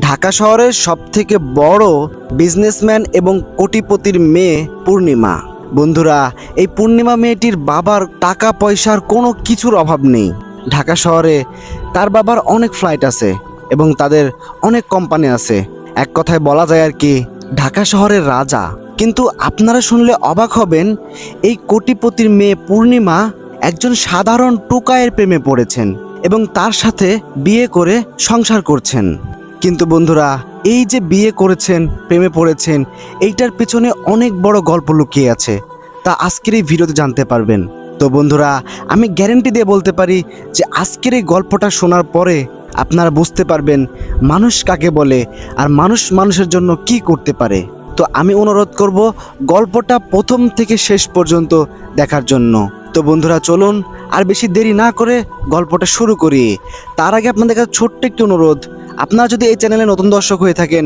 ঢাকা শহরের সবথেকে বড় বিজনেসম্যান এবং কোটিপতির মেয়ে পূর্ণিমা। বন্ধুরা, এই পূর্ণিমা মেয়েটির বাবার টাকা পয়সার কোনো কিছুর অভাব নেই। ঢাকা শহরে তার বাবার অনেক ফ্লাইট আছে এবং তাদের অনেক কোম্পানি আছে। এক কথায় বলা যায় আর কি, ঢাকা শহরের রাজা। কিন্তু আপনারা শুনলে অবাক হবেন, এই কোটিপতির মেয়ে পূর্ণিমা একজন সাধারণ টোকায়ের প্রেমে পড়েছেন এবং তার সাথে বিয়ে করে সংসার করছেন। কিন্তু বন্ধুরা, এই যে বিয়ে করেছেন, প্রেমে পড়েছেন, এইটার পেছনে অনেক বড় গল্প লুকিয়ে আছে। তা আজকের এই ভিডিওতে জানতে পারবেন। তো বন্ধুরা, আমি গ্যারেন্টি দিয়ে বলতে পারি যে আজকের এই গল্পটা শোনার পরে আপনারা বুঝতে পারবেন মানুষ কাকে বলে আর মানুষ মানুষের জন্য কি করতে পারে। তো আমি অনুরোধ করব গল্পটা প্রথম থেকে শেষ পর্যন্ত দেখার জন্য। তো বন্ধুরা, চলুন আর বেশি দেরি না করে গল্পটা শুরু করি। তার আগে আপনাদের কাছে ছোট্ট একটি অনুরোধ, আপনারা যদি এই চ্যানেলে নতুন দর্শক হয়ে থাকেন,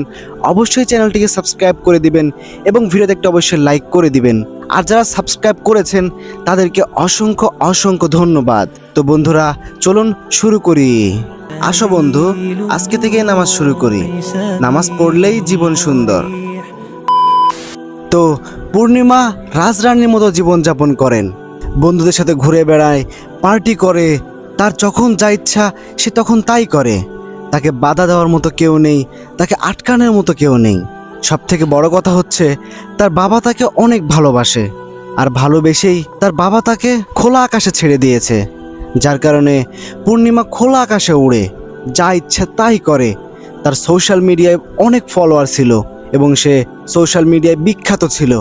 অবশ্যই চ্যানেলটিকে সাবস্ক্রাইব করে দিবেন এবং ভিডিওতে একটা অবশ্যই লাইক করে দিবেন। আর যারা সাবস্ক্রাইব করেছেন, তাদেরকে অসংখ্য অসংখ্য ধন্যবাদ। তো বন্ধুরা, চলুন শুরু করি। আসো বন্ধু, আজকে থেকে নামাজ শুরু করি। নামাজ পড়লেই জীবন সুন্দর। তো পূর্ণিমা রাজরানীর মতো জীবনযাপন করেন। বন্ধুদের সাথে ঘুরে বেড়ায় পার্টি করে, তার যখন যা ইচ্ছা সে তখন তাই করে। তাকে বাধা দেওয়ার মতো কেউ নেই, তাকে আটকানোর মতো কেউ নেই। সব থেকে বড় কথা হচ্ছে, তার বাবা তাকে অনেক ভালোবাসে, আর ভালোবেসেই তার বাবা তাকে খোলা আকাশে ছেড়ে দিয়েছে। যার কারণে পূর্ণিমা খোলা আকাশে উড়ে, যা ইচ্ছা তাই করে। তার সোশ্যাল মিডিয়ায় অনেক ফলোয়ার ছিল এবং সে সোশ্যাল মিডিয়ায় বিখ্যাত ছিল।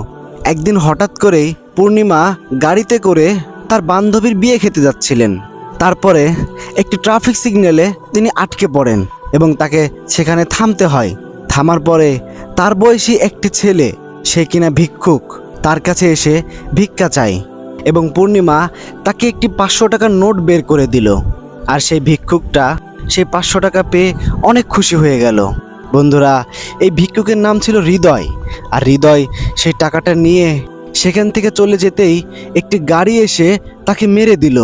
একদিন হঠাৎ করেই পূর্ণিমা গাড়িতে করে তার বান্ধবীর বিয়ে খেতে যাচ্ছিলেন। তারপরে একটি ট্রাফিক সিগন্যালে তিনি আটকে পড়েন এবং তাকে সেখানে থামতে হয়। থামার পরে তার বয়সী একটি ছেলে, সে কিনা ভিক্ষুক, তার কাছে এসে ভিক্ষা চায় এবং পূর্ণিমা তাকে একটি পাঁচশো টাকার নোট বের করে দিল। আর সেই ভিক্ষুকটা সেই পাঁচশো টাকা পেয়ে অনেক খুশি হয়ে গেল। বন্ধুরা, এই ভিক্ষুকের নাম ছিল হৃদয়। আর হৃদয় সেই টাকাটা নিয়ে সেখান থেকে চলে যেতেই একটি গাড়ি এসে তাকে মেরে দিল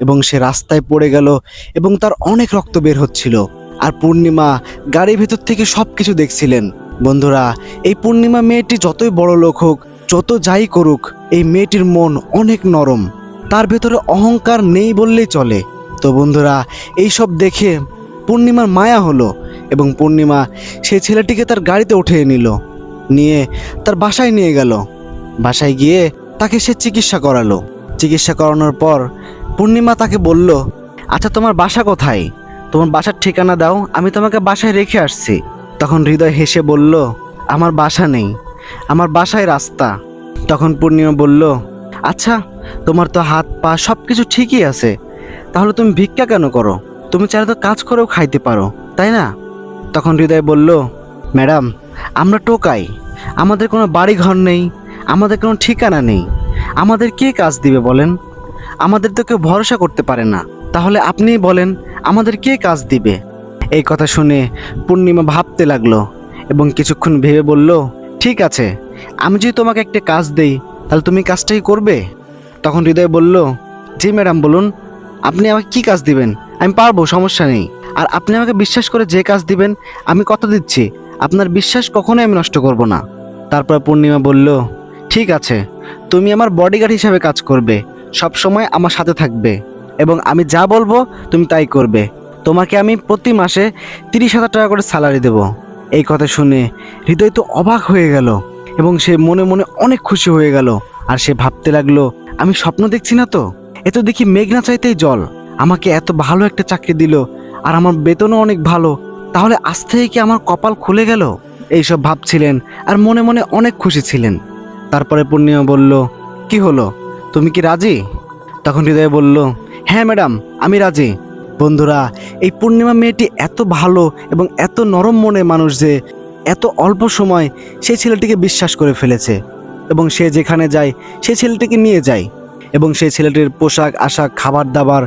এবং সে রাস্তায় পড়ে গেল এবং তার অনেক রক্ত বের হচ্ছিল। আর পূর্ণিমা গাড়ির ভেতর থেকে সব কিছু দেখছিলেন। বন্ধুরা, এই পূর্ণিমা মেয়েটি যতই বড় লোক হোক, যত যাই করুক, এই মেয়েটির মন অনেক নরম। তার ভেতরে অহংকার নেই বললেই চলে। তো বন্ধুরা, এই সব দেখে পূর্ণিমার মায়া হলো এবং পূর্ণিমা সেই ছেলেটিকে তার গাড়িতে উঠিয়ে নিল, নিয়ে তার বাসায় নিয়ে গেল। বাসায় গিয়ে তাকে সে চিকিৎসা করালো। চিকিৎসা করানোর পর পূর্ণিমা তাকে বলল আচ্ছা তোমার বাসা কোথায়? তোমার বাসার ঠিকানা দাও, আমি তোমাকে বাসায় রেখে আসছি। তখন হৃদয় হেসে বলল, আমার বাসা নেই, আমার বাসায় রাস্তা। তখন পূর্ণিমা বলল আচ্ছা তোমার তো হাত, পা সব কিছু ঠিকই আছে। তাহলে তুমি ভিক্ষা কেন করো? তুমি চাইলে তো কাজ করেও খাইতে পারো, তাই না? তখন হৃদয় বলল, ম্যাডাম, আমরা টোকাই, আমাদের কোনো বাড়ি ঘর নেই আমাদের কোনো ঠিকানা নেই। আমাদের কে কাজ দিবে বলেন? আমাদের তো কেউ ভরসা করতে পারে না। তাহলে আপনিই বলেন, আমাদের কে কাজ দিবে? এই কথা শুনে পূর্ণিমা ভাবতে লাগল এবং কিছুক্ষণ ভেবে বলল, ঠিক আছে, আমি যদি তোমাকে একটা কাজ দেই, তাহলে তুমি কাজটাই করবে? তখন হৃদয় বলল, জি ম্যাডাম, বলুন, আপনি আমাকে কি কাজ দিবেন? আমি পারব, সমস্যা নেই। আর আপনি আমাকে বিশ্বাস করে যে কাজ দিবেন, আমি কথা দিচ্ছি। আপনার বিশ্বাস কখনোই আমি নষ্ট করব না। তারপর পূর্ণিমা বলল ঠিক আছে, তুমি আমার বডিগার্ড হিসাবে কাজ করবে, সব সময় আমার সাথে থাকবে, এবং আমি যা বলব তুমি তাই করবে। তোমাকে আমি প্রতি মাসে তিরিশ হাজার টাকা করে স্যালারি দেব। এই কথা শুনে হৃদয় তো অবাক হয়ে গেল, এবং সে মনে মনে অনেক খুশি হয়ে গেল, আর সে ভাবতে লাগল, আমি স্বপ্ন দেখছি না তো? এ তো দেখি মেঘনা চাইতেই জল, আমাকে এত ভালো একটা চাকরি দিল, আর আমার বেতনও অনেক ভালো, তাহলে আজ থেকে কি আমার কপাল খুলে গেল? এইসব ভাবছিলেন, আর মনে মনে অনেক খুশি ছিলেন। তারপরে পূর্ণিমা বলল, কি হলো? তুমি কি রাজি? তখন হৃদয় বলল হ্যাঁ ম্যাডাম, আমি রাজি। বন্ধুরা, এই পূর্ণিমা মেয়েটি এত ভালো এবং এত নরম মনের মানুষ যে এত অল্প সময় সেই ছেলেটিকে বিশ্বাস করে ফেলেছে এবং সে যেখানে যায় সেই ছেলেটিকে নিয়ে যায় এবং সেই ছেলেটির পোশাক, আশাক, খাবার দাবার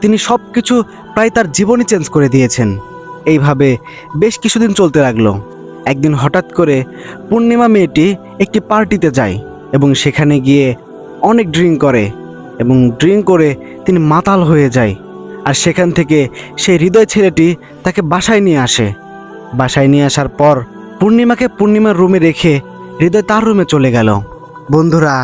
তিনি সব কিছু প্রায় তার জীবনই চেঞ্জ করে দিয়েছেন। এইভাবে বেশ কিছুদিন চলতে লাগল। একদিন হঠাৎ করে পূর্ণিমা মেয়েটি একটি পার্টিতে যায় এবং সেখানে গিয়ে অনেক ড্রিঙ্ক করে এবং ড্রিঙ্ক করে তিনি মাতাল হয়ে যায়। আর সেখান থেকে সেই হৃদয় ছেলেটি তাকে বাসায় নিয়ে আসে। বাসায় নিয়ে আসার পর পূর্ণিমাকে পূর্ণিমার রুমে রেখে হৃদয় তার রুমে চলে গেল। বন্ধুরা,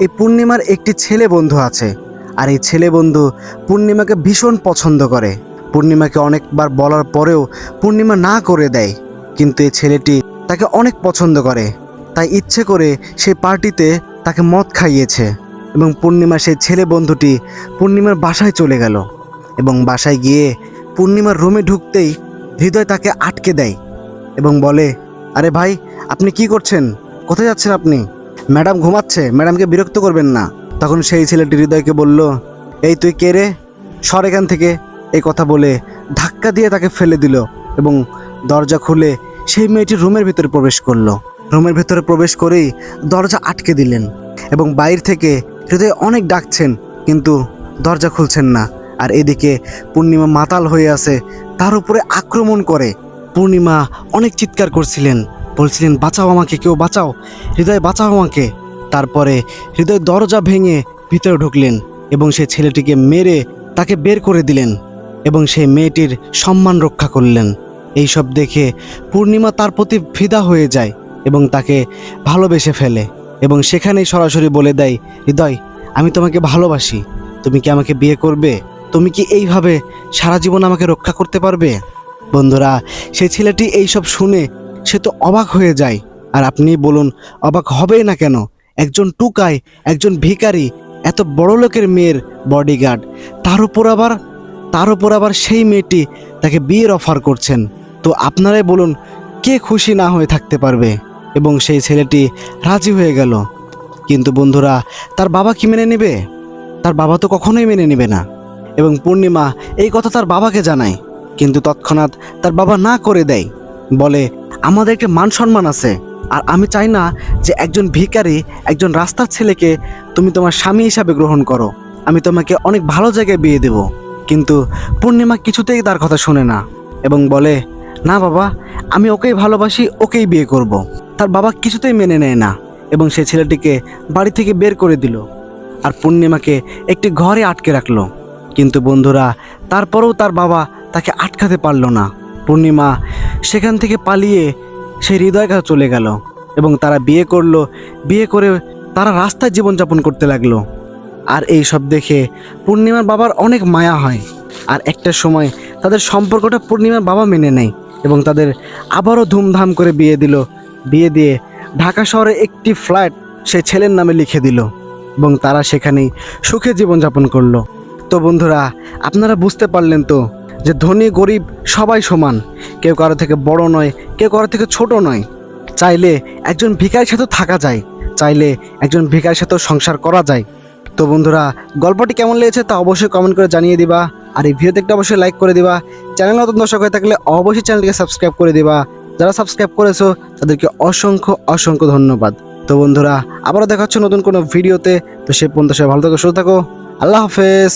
এই পূর্ণিমার একটি ছেলে বন্ধু আছে আর এই ছেলে বন্ধু পূর্ণিমাকে ভীষণ পছন্দ করে। পূর্ণিমাকে অনেকবার বলার পরেও পূর্ণিমা না করে দেয়। কিন্তু এই ছেলেটি তাকে অনেক পছন্দ করে। তাই ইচ্ছে করে সেই পার্টিতে তাকে মদ খাইয়েছে এবং পূর্ণিমা সেই ছেলে বন্ধুটি পূর্ণিমার বাসায় চলে গেল এবং বাসায় গিয়ে পূর্ণিমার রুমে ঢুকতেই হৃদয় তাকে আটকে দেয় এবং বলে, আরে ভাই, আপনি কি করছেন? কোথায় যাচ্ছেন আপনি? ম্যাডাম ঘুমাচ্ছে, ম্যাডামকে বিরক্ত করবেন না। তখন সেই ছেলেটি হৃদয়কে বলল, এই তুই কে রে? সর এখান থেকে। এই কথা বলে ধাক্কা দিয়ে তাকে ফেলে দিল এবং দরজা খুলে সেই মেয়েটি রুমের ভেতরে প্রবেশ করল। রুমের ভেতরে প্রবেশ করেই দরজা আটকে দিলেন এবং বাইর থেকে হৃদয় অনেক ডাকছেন, কিন্তু দরজা খুলছেন না। আর এদিকে পূর্ণিমা মাতাল হয়ে আছে, তার উপরে আক্রমণ করে। পূর্ণিমা অনেক চিৎকার করছিলেন, বলছিলেন, বাঁচাও আমাকে, কেউ বাঁচাও, হৃদয় বাঁচাও আমাকে। তারপরে হৃদয় দরজা ভেঙে ভিতরে ঢুকলেন এবং সেই ছেলেটিকে মেরে তাকে বের করে দিলেন এবং সেই মেয়েটির সম্মান রক্ষা করলেন। এইসব দেখে পূর্ণিমা তার প্রতি ফিদা হয়ে যায় এবং তাকে ভালোবেসে ফেলে এবং সেখানেই সরাসরি বলে দেয়, হৃদয়, আমি তোমাকে ভালোবাসি। তুমি কি আমাকে বিয়ে করবে? তুমি কি এইভাবে সারা জীবন আমাকে রক্ষা করতে পারবে? বন্ধুরা সেই ছেলেটি এইসব শুনে সে তো অবাক হয়ে যায়। আর আপনি বলুন, অবাক হবেই না কেন? একজন টুকাই, একজন ভিখারি, এত বড় লোকের মেয়ের বডিগার্ড তার উপর আবার, তার উপর আবার সেই মেয়েটি তাকে বিয়ের অফার করছেন। তো আপনারাই বলুন, কে খুশি না হয়ে থাকতে পারবে? এবং সেই ছেলেটি রাজি হয়ে গেল। কিন্তু বন্ধুরা, তার বাবা কি মেনে নেবে? তার বাবা তো কখনোই মেনে নেবে না। এবং পূর্ণিমা এই কথা তার বাবাকে জানায়, কিন্তু তৎক্ষণাৎ তার বাবা না করে দেয়। বলে, আমাদের একটা মান সম্মান আছে, আর আমি চাই না যে একজন ভিখারি, একজন রাস্তার ছেলেকে তুমি তোমার স্বামী হিসাবে গ্রহণ করো। আমি তোমাকে অনেক ভালো জায়গায় বিয়ে দেব। কিন্তু পূর্ণিমা কিছুতেই তার কথা শোনে না। এবং বলে না বাবা, আমি ওকেই ভালোবাসি, ওকেই বিয়ে করব। তার বাবা কিছুতেই মেনে নেয় না এবং সে ছেলেটিকে বাড়ি থেকে বের করে দিল আর পূর্ণিমাকে একটি ঘরে আটকে রাখল। কিন্তু বন্ধুরা, তারপরেও তার বাবা তাকে আটকাতে পারল না। পূর্ণিমা সেখান থেকে পালিয়ে সে হৃদয় চলে গেল এবং তারা বিয়ে করল, বিয়ে করে তারা রাস্তায় জীবনযাপন করতে লাগল। আর এই সব দেখে পূর্ণিমার বাবার অনেক মায়া হয়। আর একটা সময় তাদের সম্পর্কটা পূর্ণিমার বাবা মেনে নেয়। এবং তাদের আবারও ধুমধাম করে বিয়ে দিল। বিয়ে দিয়ে ঢাকা শহরে একটি ফ্ল্যাট সে ছেলের নামে লিখে দিল এবং তারা সেখানেই সুখে জীবনযাপন করল। তো বন্ধুরা, আপনারা বুঝতে পারলেন তো যে ধনী, গরিব সবাই সমান। কেউ কারও থেকে বড় নয়, কেউ কারও থেকে ছোট নয়। চাইলে একজন ভিখারির সাথে থাকা যায়, চাইলে একজন ভিখারির সাথেও সংসার করা যায়। তো বন্ধুরা, গল্পটি কেমন লেগেছে তা অবশ্যই কমেন্ট করে জানিয়ে দিবা। আর এই ভিডিওতে একটা অবশ্যই লাইক করে দিবা। চ্যানেল নতুন দর্শক হয়ে থাকলে অবশ্যই চ্যানেলকে সাবস্ক্রাইব করে দিবা। যারা সাবস্ক্রাইব করেছ, তাদেরকে অসংখ্য অসংখ্য ধন্যবাদ। তো বন্ধুরা, আবারও দেখা হচ্ছে নতুন কোনো ভিডিওতে তো সে পর্যন্ত সবাই ভালো থাকো, সুস্থ থাকো। আল্লাহ হাফেজ।